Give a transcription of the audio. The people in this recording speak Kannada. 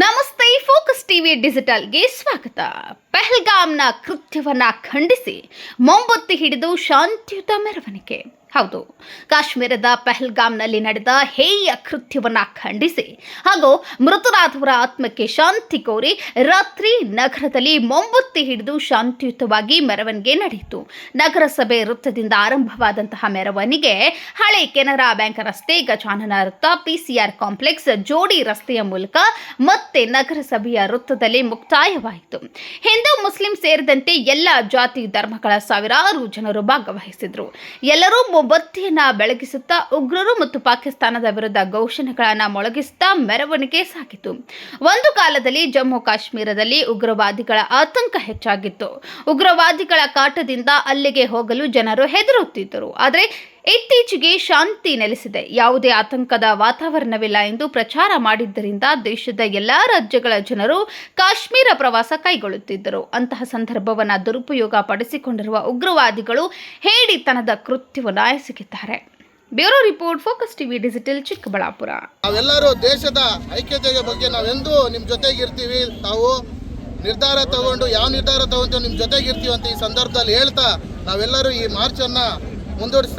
ನಮಸ್ತೆ ಫೋಕಸ್ ಟಿವಿ ಡಿಜಿಟಲ್ಗೆ ಸ್ವಾಗತ. ಪೆಹಲ್ಗಾಮ್ನ ಕೃತ್ಯವನ್ನು ಖಂಡಿಸಿ ಮೊಂಬತ್ತಿ ಹಿಡಿದು ಶಾಂತಿಯುತ ಮೆರವಣಿಗೆ. ಹೌದು. ಕಾಶ್ಮೀರದ ಪೆಹಲ್ಗಾಮ್ನಲ್ಲಿ ನಡೆದ ಹೇಯ ಕೃತ್ಯವನ್ನ ಖಂಡಿಸಿ ಹಾಗೂ ಮೃತರಾದವರ ಆತ್ಮಕ್ಕೆ ಶಾಂತಿ ಕೋರಿ ರಾತ್ರಿ ನಗರದಲ್ಲಿ ಮೊಂಬತ್ತಿ ಹಿಡಿದು ಶಾಂತಿಯುತವಾಗಿ ಮೆರವಣಿಗೆ ನಡೆಯಿತು. ನಗರಸಭೆ ವೃತ್ತದಿಂದ ಆರಂಭವಾದಂತಹ ಮೆರವಣಿಗೆ ಹಳೆ ಕೆನರಾ ಬ್ಯಾಂಕ್ ರಸ್ತೆ, ಗಜಾನನ ವೃತ್ತ, ಪಿಸಿಆರ್ ಕಾಂಪ್ಲೆಕ್ಸ್, ಜೋಡಿ ರಸ್ತೆಯ ಮೂಲಕ ಮತ್ತೆ ನಗರಸಭೆಯ ವೃತ್ತದಲ್ಲಿ ಮುಕ್ತಾಯವಾಯಿತು. ಹಿಂದೂ, ಮುಸ್ಲಿಂ ಸೇರಿದಂತೆ ಎಲ್ಲ ಜಾತಿ ಧರ್ಮಗಳ ಸಾವಿರಾರು ಜನರು ಭಾಗವಹಿಸಿದ್ರು. ಎಲ್ಲರೂ ಮೊಂಬತ್ತಿಯನ್ನ ಬೆಳಗಿಸುತ್ತಾ ಉಗ್ರರು ಮತ್ತು ಪಾಕಿಸ್ತಾನದ ವಿರುದ್ಧ ಘೋಷಣೆಗಳನ್ನು ಮೊಳಗಿಸುತ್ತಾ ಮೆರವಣಿಗೆ ಸಾಗಿತು. ಒಂದು ಕಾಲದಲ್ಲಿ ಜಮ್ಮು ಕಾಶ್ಮೀರದಲ್ಲಿ ಉಗ್ರವಾದಿಗಳ ಆತಂಕ ಹೆಚ್ಚಾಗಿತ್ತು. ಉಗ್ರವಾದಿಗಳ ಕಾಟದಿಂದ ಅಲ್ಲಿಗೆ ಹೋಗಲು ಜನರು ಹೆದರುತ್ತಿದ್ದರು. ಆದರೆ ಇತ್ತೀಚೆಗೆ ಶಾಂತಿ ನೆಲೆಸಿದೆ. ಯಾವುದೇ ಆತಂಕದ ವಾತಾವರಣವಿಲ್ಲ ಎಂದು ಪ್ರಚಾರ ಮಾಡಿದ್ದರಿಂದ ದೇಶದ ಎಲ್ಲಾ ರಾಜ್ಯಗಳ ಜನರು ಕಾಶ್ಮೀರ ಪ್ರವಾಸ ಕೈಗೊಳ್ಳುತ್ತಿದ್ದರು. ಅಂತಹ ಸಂದರ್ಭವನ್ನು ದುರುಪಯೋಗ ಪಡಿಸಿಕೊಂಡಿರುವ ಉಗ್ರವಾದಿಗಳು ಹೇಡಿತನದ ಕೃತ್ಯವನ್ನು ಎಸಗಿದ್ದಾರೆ bureau report, focus TV digital, Chikkaballapur. ನಾವೆಲ್ಲರೂ ದೇಶದ ಐಕ್ಯತೆಯ ಬಗ್ಗೆ ನಾವೆಂದೂ ನಿಮ್ಮ ಜೊತೆಗಿರ್ತೀವಿ. ತಾವು ನಿರ್ಧಾರ ತಗೊಂಡು, ಯಾವ ನಿರ್ಧಾರ ತಗೊಂಡು ನಿಮ್ಮ ಜೊತೆಗಿರ್ತೀವಿ ಅಂತ ಈ ಸಂದರ್ಭದಲ್ಲಿ ಹೇಳ್ತಾ ನಾವೆಲ್ಲರೂ ಈ ಮಾರ್ಚನ್ನು ಮುಂದೂಡಿಸ್ತಾ